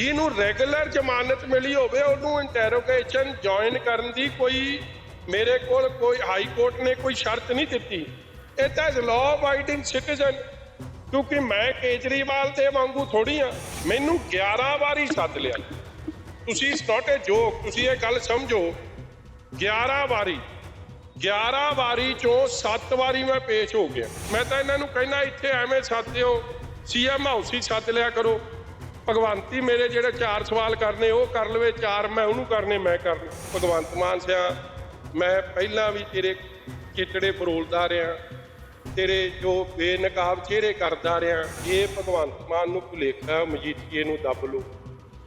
ਜਿਹਨੂੰ ਰੈਗੂਲਰ ਜ਼ਮਾਨਤ ਮਿਲੀ ਹੋਵੇ, ਉਹਨੂੰ ਇੰਟਰੋਗੇਸ਼ਨ ਜੁਆਇਨ ਕਰਨ ਦੀ ਕੋਈ ਮੇਰੇ ਕੋਲ ਕੋਈ ਹਾਈ ਕੋਰਟ ਨੇ ਕੋਈ ਸ਼ਰਤ ਨਹੀਂ ਦਿੱਤੀ। ਇਹ ਤਾਂ ਲਾਅ ਅਬਾਈਡਿੰਗ ਸਿਟੀਜ਼ਨ ਕਿਉਂਕਿ ਮੈਂ ਕੇਜਰੀਵਾਲ ਦੇ ਵਾਂਗੂ ਥੋੜੀ ਆ ਮੈਨੂੰ 11 ਵਾਰੀ ਸੱਦ ਲਿਆ। ਤੁਸੀਂ ਇਸ ਨਾਟ ਅ ਜੋਕ ਤੁਸੀਂ ਇਹ ਗੱਲ ਸਮਝੋ। 11 ਵਾਰੀ 11 ਵਾਰੀ ਚੋਂ 7 ਵਾਰੀ ਮੈਂ ਪੇਸ਼ ਹੋ ਗਿਆ। ਮੈਂ ਤਾਂ ਇਹਨਾਂ ਨੂੰ ਕਹਿਣਾ ਇੱਥੇ ਐਵੇਂ ਸੱਦਿਓ ਸੀਐਮ ਹਾਊਸ ਹੀ ਸੱਦ ਲਿਆ ਕਰੋ। ਭਗਵੰਤੀ ਮੇਰੇ ਜਿਹੜੇ ਚਾਰ ਸਵਾਲ ਕਰਨੇ, ਉਹ ਕਰ ਲਵੇ, ਚਾਰ ਮੈਂ ਉਹਨੂੰ ਕਰਨੇ, ਮੈਂ ਕਰ ਭਗਵੰਤ ਮਾਨ ਸਿਆ, ਮੈਂ ਪਹਿਲਾਂ ਵੀ ਤੇਰੇ ਚਿੱਟੜੇ ਫਰੋਲਦਾ ਰਿਹਾ ਤੇਰੇ ਜੋ ਬੇਨਕਾਬ ਚਿਹਰੇ ਕਰਦਾ ਰਿਹਾ ਇਹ ਭਗਵੰਤ ਮਾਨ ਨੂੰ ਭੁਲੇਖਾ, ਮਜੀਠੀਏ ਨੂੰ ਦੱਬ ਲਓ।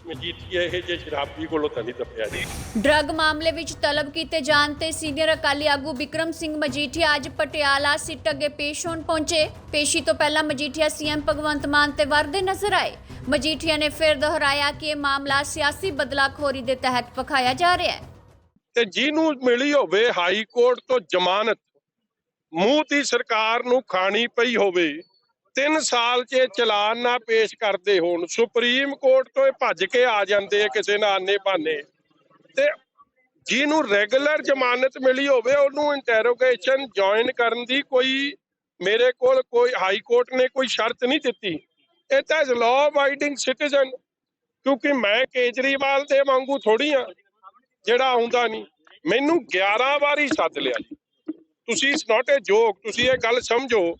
ਮਜੀਠੀਏ ਇਹ ਜੇ ਸ਼ਰਾਬੀ ਕੋਲੋਂ ਤਾਂ ਨਹੀਂ ਦੱਬਿਆ ਜੀ। ਡਰੱਗ ਮਾਮਲੇ ਵਿੱਚ ਤਲਬ ਕੀਤੇ ਜਾਣ ਤੇ ਸੀਨੀਅਰ ਅਕਾਲੀ ਆਗੂ ਵਿਕਰਮ ਸਿੰਘ ਮਜੀਠੀਆ ਅੱਜ ਪਟਿਆਲਾ ਸਿੱਟ ਅੱਗੇ ਪੇਸ਼ ਹੋਣ ਪਹੁੰਚੇ। ਪੇਸ਼ੀ ਤੋਂ ਪਹਿਲਾਂ ਮਜੀਠੀਆ ਸੀਐਮ ਭਗਵੰਤ ਮਾਨ ਤੇ ਵਰਦੇ ਨਜ਼ਰ ਆਏ। ਮਜੀਠੀਆ ਨੇ ਫਿਰ ਦੁਹਰਾਇਆ ਕਿ ਇਹ ਮਾਮਲਾ ਸਿਆਸੀ ਬਦਲਾਖੋਰੀ ਦੇ ਤਹਿਤ ਪਖਾਇਆ ਜਾ ਰਿਹਾ ਹੈ। ਤੇ ਜਿਹਨੂੰ ਮਿਲੀ ਹੋਵੇ ਹਾਈ ਕੋਰਟ ਤੋਂ ਜ਼ਮਾਨਤ, ਮੂੰਹ ਦੀ ਸਰਕਾਰ ਨੂੰ ਖਾਣੀ ਪਈ ਹੋਵੇ 3 ਸਾਲ 'ਚ ਚਲਾਨ ਨਾ ਪੇਸ਼ ਕਰਦੇ ਹੋਣ, ਸੁਪਰੀਮ ਕੋਰਟ ਤੋਂ ਇਹ ਭੱਜ ਕੇ ਆ ਜਾਂਦੇ ਆ ਕਿਸੇ ਨਾ ਆਨੇ ਬਹਾਨੇ ਤੇ ਜਿਹਨੂੰ ਰੈਗੂਲਰ ਜ਼ਮਾਨਤ ਮਿਲੀ ਹੋਵੇ, ਉਹਨੂੰ ਇੰਟਰੋਗੇਸ਼ਨ ਜੁਆਇਨ ਕਰਨ ਦੀ ਕੋਈ ਮੇਰੇ ਕੋਲ ਕੋਈ ਹਾਈ ਕੋਰਟ ਨੇ ਕੋਈ ਸ਼ਰਤ ਨਹੀਂ ਦਿੱਤੀ। ਇਹ ਤਾਂ ਲਾਅ ਅਬਾਈਡਿੰਗ ਸਿਟੀਜ਼ਨ ਕਿਉਂਕਿ ਮੈਂ ਕੇਜਰੀਵਾਲ ਦੇ ਵਾਂਗੂ ਥੋੜੀ ਆ ਜਿਹੜਾ ਆਉਂਦਾ ਨਹੀਂ। ਮੈਨੂੰ 11 ਵਾਰੀ ਸੱਦ ਲਿਆ। ਤੁਸੀਂ ਇਸ ਨਾਟ ਅ ਜੋਕ ਤੁਸੀਂ ਇਹ ਗੱਲ ਸਮਝੋ।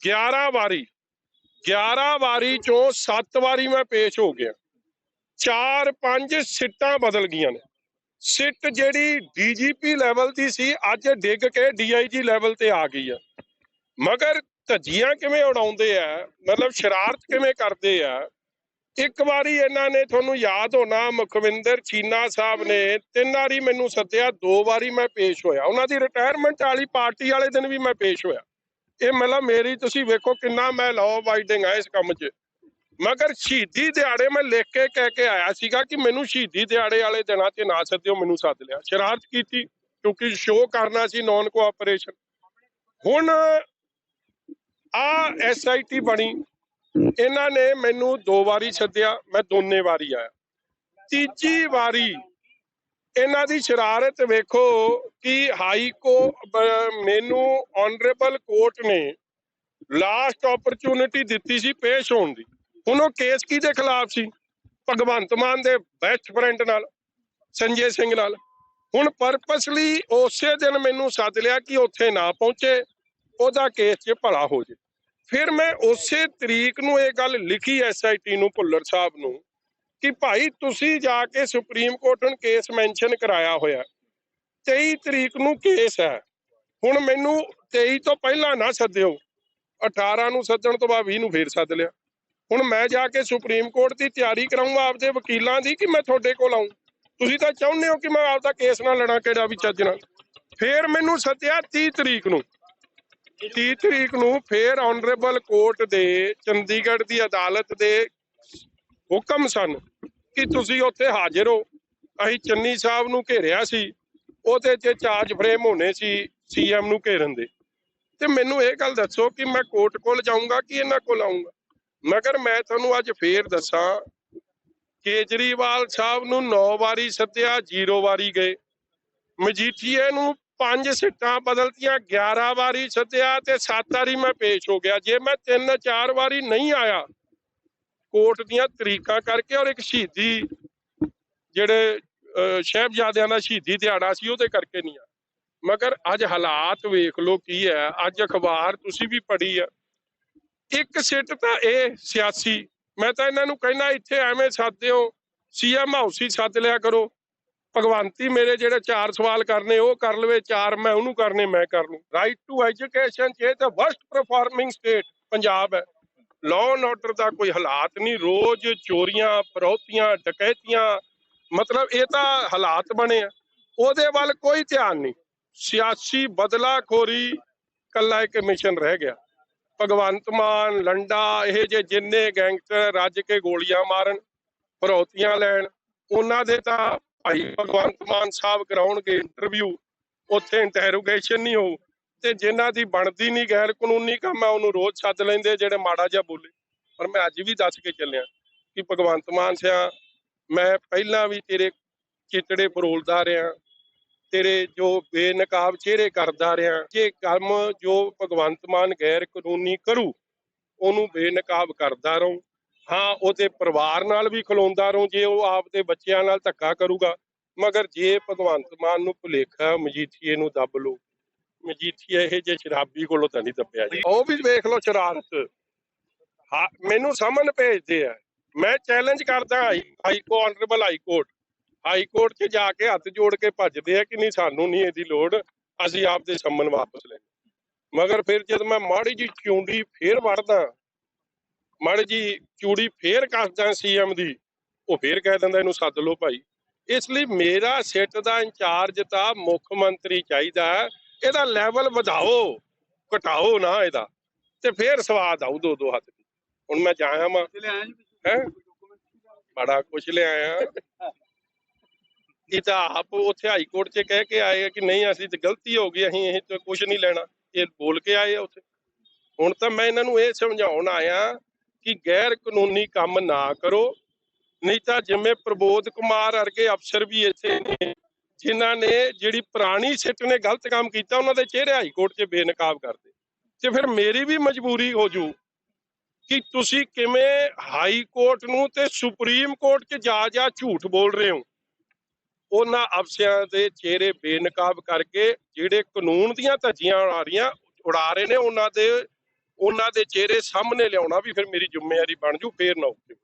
11 ਵਾਰੀ। 11 ਵਾਰੀ ਚੋਂ 7 ਵਾਰੀ ਮੈਂ ਪੇਸ਼ ਹੋ ਗਿਆ। 4 5 ਸਿੱਟਾਂ ਬਦਲ ਗਈਆਂ ਨੇ। ਸਿੱਟ ਜਿਹੜੀ ਡੀਜੀਪੀ ਲੈਵਲ ਦੀ ਸੀ, ਅੱਜ ਡਿੱਗ ਕੇ ਡੀਆਈਜੀ ਲੈਵਲ ਤੇ ਆ ਗਈ ਆ। ਮਗਰ ਧੱਜੀਆਂ ਕਿਵੇਂ ਉਡਾਉਂਦੇ ਆ? ਮਤਲਬ ਸ਼ਰਾਰਤ ਕਿਵੇਂ ਕਰਦੇ ਆ? ਇੱਕ ਵਾਰੀ ਇਹਨਾਂ ਨੇ ਤੁਹਾਨੂੰ ਯਾਦ ਹੋਣਾ, ਮੁਖਵਿੰਦਰ ਚੀਨਾ ਸਾਹਿਬ ਨੇ ਤਿੰਨ ਵਾਰੀ ਮੈਨੂੰ ਸੱਦਿਆ, ਦੋ ਵਾਰੀ ਮੈਂ ਪੇਸ਼ ਹੋਇਆ। ਉਹਨਾਂ ਦੀ ਰਿਟਾਇਰਮੈਂਟ ਵਾਲੀ ਪਾਰਟੀ ਵਾਲੇ ਦਿਨ ਵੀ ਮੈਂ ਪੇਸ਼ ਹੋਇਆ। ਇਹ ਮਤਲਬ ਮੇਰੀ ਤੁਸੀਂ ਵੇਖੋ ਕਿੰਨਾ ਮੈਂ ਲਾਅ ਅਬਾਈਡਿੰਗ ਆ ਇਸ ਕੰਮ 'ਚ। ਮਗਰ ਸ਼ਹੀਦੀ ਦਿਹਾੜੇ ਮੈਂ ਲਿਖ ਕੇ ਕਹਿ ਕੇ ਆਇਆ ਸੀਗਾ ਕਿ ਮੈਨੂੰ ਸ਼ਹੀਦੀ ਦਿਹਾੜੇ ਵਾਲੇ ਦਿਨਾਂ 'ਚ ਨਾ ਸੱਦਿਓ, ਮੈਨੂੰ ਸੱਦ ਲਿਆ। ਸ਼ਰਾਰਤ ਕੀਤੀ, ਕਿਉਂਕਿ ਸ਼ੋਅ ਕਰਨਾ ਸੀ ਨਾਨ ਕੋਆਪਰੇਸ਼ਨ ਹੁਣ ਆ ਐਸਆਈਟੀ ਬਣੀ। ਇਹਨਾਂ ਨੇ ਮੈਨੂੰ ਦੋ ਵਾਰੀ ਸੱਦਿਆ ਮੈਂ ਦੋਨੇ ਵਾਰੀ ਆਇਆ। ਤੀਜੀ ਵਾਰੀ ਇਹਨਾਂ ਦੀ ਸ਼ਰਾਰਤ ਵੇਖੋ ਕਿ ਹਾਈ ਕੋ ਮੈਨੂੰ ਆਨਰੇਬਲ ਕੋਰਟ ਨੇ ਲਾਸਟ ਓਪਰਚੁਨਿਟੀ ਦਿੱਤੀ ਸੀ ਪੇਸ਼ ਹੋਣ ਦੀ। ਹੁਣ ਉਹ ਕੇਸ ਕਿਹਦੇ ਖਿਲਾਫ ਸੀ? ਭਗਵੰਤ ਮਾਨ ਦੇ ਬੈਸਟ ਫਰੈਂਡ ਨਾਲ, ਸੰਜੇ ਸਿੰਘ ਨਾਲ। ਹੁਣ ਪਰਪਸਲੀ ਉਸੇ ਦਿਨ ਮੈਨੂੰ ਸੱਦ ਲਿਆ ਕਿ ਉੱਥੇ ਨਾ ਪਹੁੰਚੇ, ਉਹਦਾ ਕੇਸ 'ਚ ਭਲਾ ਹੋ ਜੇ। ਫਿਰ ਮੈਂ ਉਸੇ ਤਰੀਕ ਨੂੰ ਇਹ ਗੱਲ ਲਿਖੀ ਐਸਆਈਟੀ ਨੂੰ, ਭੁੱਲਰ ਸਾਹਿਬ ਨੂੰ, ਕਿ ਭਾਈ ਤੁਸੀਂ ਜਾ ਕੇ ਸੁਪਰੀਮ ਕੋਰਟ ਨੂੰ ਕੇਸ ਮੈਂਸ਼ਨ ਕਰਾਇਆ ਹੋਇਆ। 23 ਤਰੀਕ ਨੂੰ ਕੇਸ ਹੈ। ਹੁਣ ਮੈਨੂੰ 23 ਤੋਂ ਪਹਿਲਾਂ ਨਾ ਸੱਦਿਓ। 18 ਨੂੰ ਸੱਦਣ ਤੋਂ ਬਾਅਦ 20 ਨੂੰ ਫੇਰ ਸੱਦ ਲਿਆ। ਹੁਣ ਮੈਂ ਜਾ ਕੇ ਸੁਪਰੀਮ ਕੋਰਟ ਦੀ ਤਿਆਰੀ ਕਰਾਉਂਗਾ ਆਪਦੇ ਵਕੀਲਾਂ ਦੀ ਕਿ ਮੈਂ ਤੁਹਾਡੇ ਕੋਲ ਆਉਂ ਤੁਸੀਂ ਤਾਂ ਚਾਹੁੰਦੇ ਹੋ ਕਿ ਮੈਂ ਆਪਦਾ ਕੇਸ ਨਾ ਲੜਾਂ ਕਿਹੜਾ ਵੀ ਚੱਜ ਨਾਲ। ਫੇਰ ਮੈਨੂੰ ਸੱਦਿਆ 30 ਤਰੀਕ ਨੂੰ। 30 ਤਰੀਕ ਨੂੰ ਫੇਰ ਆਨਰੇਬਲ ਕੋਰਟ ਦੇ, ਚੰਡੀਗੜ੍ਹ ਦੀ ਅਦਾਲਤ ਦੇ ਹੁਕਮ ਸਨ ਕਿ ਤੁਸੀਂ ਉੱਥੇ ਹਾਜ਼ਰ ਹੋ। ਅਸੀਂ ਚੰਨੀ ਸਾਹਿਬ ਨੂੰ ਘੇਰਿਆ ਸੀ, ਉਹਦੇ 'ਚ ਚਾਰਜ ਫਰੇਮ ਹੋਣੇ ਸੀ ਸੀਐਮ ਨੂੰ ਘੇਰਨ ਦੇ। ਤੇ ਮੈਨੂੰ ਇਹ ਗੱਲ ਦੱਸੋ ਕਿ ਮੈਂ ਕੋਰਟ ਕੋਲ ਜਾਊਂਗਾ ਕਿ ਇਹਨਾਂ ਕੋਲ ਆਊਂਗਾ? ਮਗਰ ਮੈਂ ਤੁਹਾਨੂੰ ਅੱਜ ਫੇਰ ਦੱਸਾਂ, ਕੇਜਰੀਵਾਲ ਸਾਹਿਬ ਨੂੰ 9 ਵਾਰੀ ਸੱਦਿਆ 0 ਵਾਰੀ ਗਏ। ਮਜੀਠੀਏ ਨੂੰ ਪੰਜ ਸੀਟਾਂ ਬਦਲਤੀਆਂ 11 ਵਾਰੀ ਸੱਦਿਆ ਤੇ 7 ਵਾਰੀ ਮੈਂ ਪੇਸ਼ ਹੋ ਗਿਆ। ਜੇ ਮੈਂ 3-4 ਵਾਰੀ ਨਹੀਂ ਆਇਆ ਕੋਰਟ ਦੀਆਂ ਤਰੀਕਾਂ ਕਰਕੇ ਔਰ ਇੱਕ ਸ਼ਹੀਦੀ ਜਿਹੜੇ ਅਹ, ਸਾਹਿਬਜ਼ਾਦਿਆਂ ਦਾ ਸ਼ਹੀਦੀ ਦਿਹਾੜਾ ਸੀ ਉਹਦੇ ਕਰਕੇ ਨਹੀਂ ਆ ਮਗਰ ਅੱਜ ਹਾਲਾਤ ਵੇਖ ਲੋ ਕੀ ਹੈ। ਅੱਜ ਅਖਬਾਰ ਤੁਸੀਂ ਵੀ ਪੜ੍ਹੀ ਆ। ਇੱਕ ਸਿੱਟ ਤਾਂ ਇਹ ਸਿਆਸੀ। ਮੈਂ ਤਾਂ ਇਹਨਾਂ ਨੂੰ ਕਹਿਣਾ ਇੱਥੇ ਐਵੇਂ ਸੱਦਿਓ ਸੀਐਮ ਹਾਊਸ ਹੀ ਸੱਦ ਲਿਆ ਕਰੋ। ਭਗਵੰਤੀ ਮੇਰੇ ਜਿਹੜੇ ਚਾਰ ਸਵਾਲ ਕਰਨੇ, ਉਹ ਕਰ ਲਵੇ, ਚਾਰ ਮੈਂ ਉਹਨੂੰ ਕਰਨੇ, ਮੈਂ ਕਰ ਲੂੰ। ਰਾਈਟ ਟੂ ਐਜੂਕੇਸ਼ਨ ਚ ਤਾਂ ਵਰਸਟ ਪਰਫਾਰਮਿੰਗ ਸਟੇਟ ਪੰਜਾਬ ਹੈ। ਲਾਅ ਐਂਡ ਆਰਡਰ ਦਾ ਕੋਈ ਹਾਲਾਤ ਨਹੀਂ, ਰੋਜ਼ ਚੋਰੀਆਂ, ਫਰੌਤੀਆਂ, ਡਕੈਤੀਆਂ, ਮਤਲਬ ਇਹ ਤਾਂ ਹਾਲਾਤ ਬਣੇ ਆ। ਉਹਦੇ ਵੱਲ ਕੋਈ ਧਿਆਨ ਨਹੀਂ। ਸਿਆਸੀ ਬਦਲਾਖੋਰੀ ਕੱਲਾ ਇੱਕ ਮਿਸ਼ਨ ਰਹਿ ਗਿਆ। ਭਗਵੰਤ ਮਾਨ, ਲੰਡਾ, ਇਹ ਜੇ ਜਿੰਨੇ ਗੈਂਗਸਟਰ ਰੱਜ ਕੇ ਗੋਲੀਆਂ ਮਾਰਨ, ਫਰੌਤੀਆਂ ਲੈਣ, ਉਹਨਾਂ ਦੇ ਤਾਂ ਭਾਈ ਭਗਵੰਤ ਮਾਨ ਸਾਹਿਬ ਕਰਾਉਣਗੇ ਇੰਟਰਵਿਊ ਉੱਥੇ ਇੰਟਰੋਗੇਸ਼ਨ ਨਹੀਂ ਹੋਊ। ਤੇ ਜਿਨ੍ਹਾਂ ਦੀ ਬਣਦੀ ਨਹੀਂ ਗੈਰ ਕਾਨੂੰਨੀ ਕੰਮ ਹੈ ਉਹਨੂੰ ਰੋਜ਼ ਛੱਡ ਲੈਂਦੇ ਜਿਹੜੇ ਮਾੜਾ ਜਿਹਾ ਬੋਲੇ। ਪਰ ਮੈਂ ਅੱਜ ਵੀ ਦੱਸ ਕੇ ਚੱਲਿਆ ਕਿ ਭਗਵੰਤ ਮਾਨ ਸਿਆ, ਮੈਂ ਪਹਿਲਾਂ ਵੀ ਤੇਰੇ ਚਿੱਤੜੇ ਫਰੋਲਦਾ ਰਿਹਾ ਤੇਰੇ ਜੋ ਬੇਨਕਾਬ ਚਿਹਰੇ ਕਰਦਾ ਰਿਹਾ ਕਿ ਕੰਮ ਜੋ ਭਗਵੰਤ ਮਾਨ ਗੈਰ ਕਾਨੂੰਨੀ ਕਰੂ, ਉਹਨੂੰ ਬੇਨਕਾਬ ਕਰਦਾ ਰਹੂੰ। ਹਾਂ, ਉਹਦੇ ਪਰਿਵਾਰ ਨਾਲ ਵੀ ਖਲੋਂਦਾ ਰਹੂੰ, ਜੇ ਉਹ ਆਪਦੇ ਬੱਚਿਆਂ ਨਾਲ ਧੱਕਾ ਕਰੂਗਾ। ਮਗਰ ਜੇ ਭਗਵੰਤ ਮਾਨ ਨੂੰ ਭੁਲੇਖਾ ਮਜੀਠੀਏ ਨੂੰ ਦੱਬ ਲਓ। ਮਜੀਠੀਆ ਇਹ ਜੇ ਸ਼ਰਾਬੀ ਕੋਲੋਂ ਤਾਂ ਨਹੀਂ ਦੱਬਿਆ ਜੀ ਉਹ ਵੀ ਵੇਖ ਲਓ ਸ਼ਰਾਰਤ। ਮੈਨੂੰ ਸਮਨ ਭੇਜਦੇ ਆ। ਮੈਂ ਚੈਲੰਜ ਕਰਦਾ ਹਾਈ ਹਾਈ ਕੋ honourable high court. High court 'ਚ ਜਾ ਕੇ ਹੱਥ ਜੋੜ ਕੇ ਭੱਜਦੇ ਆ ਕਿ ਨਹੀਂ, ਸਾਨੂੰ ਨਹੀਂ ਇਹਦੀ ਲੋੜ। ਅਸੀਂ ਆਪਦੇ ਸਮਨ ਵਾਪਸ ਲੈ ਮਗਰ ਫਿਰ ਜਦ ਮੈਂ ਮਾੜੀ ਜੀ ਚੁੰਡੀ ਫੇਰ ਵੜਦਾ। ਮਾੜੀ ਜੀ ਚੂੜੀ ਫੇਰ ਕੱਸਦਾ ਸੀਐਮ ਦੀ ਉਹ ਫੇਰ ਕਹਿ ਦਿੰਦਾ ਇਹਨੂੰ ਸੱਦ ਲਓ ਭਾਈ। ਇਸ ਲਈ ਮੇਰਾ ਸਿੱਟ ਦਾ ਇੰਚਾਰਜ ਤਾਂ ਮੁੱਖ ਮੰਤਰੀ ਚਾਹੀਦਾ। ਇਹਦਾ ਲੈਵਲ ਵਧਾਓ ਘਟਾਓ ਨਾ ਇਹਦਾ ਤੇ ਫੇਰ ਸਵਾਦ ਆਊ ਦੋ ਦੋ ਹੱਥ ਦੀ। ਹੁਣ ਮੈਂ ਜਾਇਆ ਮਾ ਹੈ? ਬੜਾ ਕੁਛ ਲਿਆਇਆ ਇਹ ਤਾਂ ਆਪ ਉੱਥੇ ਹਾਈ ਕੋਰਟ 'ਚ ਕਹਿ ਕੇ ਆਏ ਕਿ ਨਹੀਂ ਅਸੀਂ ਤੇ ਗਲਤੀ ਹੋ ਗਈ ਅਸੀਂ ਇਹ ਤੇ ਕੁਝ ਨਹੀਂ ਲੈਣਾ। ਇਹ ਬੋਲ ਕੇ ਆਏ ਆ ਉੱਥੇ। ਹੁਣ ਤਾਂ ਮੈਂ ਇਹਨਾਂ ਨੂੰ ਇਹ ਸਮਝਾਉਣ ਆਇਆ ਕਿ ਗੈਰ ਕਾਨੂੰਨੀ ਕੰਮ ਨਾ ਕਰੋ। ਨਹੀਂ ਤਾਂ ਜਿਵੇਂ ਪ੍ਰਬੋਧ ਕੁਮਾਰ ਵਰਗੇ ਅਫਸਰ ਵੀ ਇੱਥੇ ਨੇ, ਜਿਨ੍ਹਾਂ ਨੇ ਜਿਹੜੀ ਪੁਰਾਣੀ ਸਿੱਟ ਨੇ ਗਲਤ ਕੰਮ ਕੀਤਾ, ਉਹਨਾਂ ਦੇ ਚਿਹਰੇ ਹਾਈ ਕੋਰਟ 'ਚ ਬੇਨਕਾਬ ਕਰਦੇ ਤੇ ਫਿਰ ਮੇਰੀ ਵੀ ਮਜਬੂਰੀ ਹੋ ਜੂ ਕਿ ਤੁਸੀਂ ਕਿਵੇਂ ਹਾਈ ਕੋਰਟ ਨੂੰ ਤੇ ਸੁਪਰੀਮ ਕੋਰਟ 'ਚ ਜਾ ਜਾ ਝੂਠ ਬੋਲ ਰਹੇ ਹੋ? ਉਹਨਾਂ ਅਫਸਰਾਂ ਦੇ ਚਿਹਰੇ ਬੇਨਕਾਬ ਕਰਕੇ ਜਿਹੜੇ ਕਾਨੂੰਨ ਦੀਆਂ ਧੱਜੀਆਂ ਉਡਾ ਰਹੀਆਂ, ਉਡਾ ਰਹੇ ਨੇ, ਉਹਨਾਂ ਦੇ ਉਹਨਾਂ ਦੇ ਚਿਹਰੇ ਸਾਹਮਣੇ ਲਿਆਉਣਾ ਵੀ ਫਿਰ ਮੇਰੀ ਜ਼ਿੰਮੇਵਾਰੀ ਬਣ ਜੂ ਫੇਰ ਨਾ ਉੱਥੇ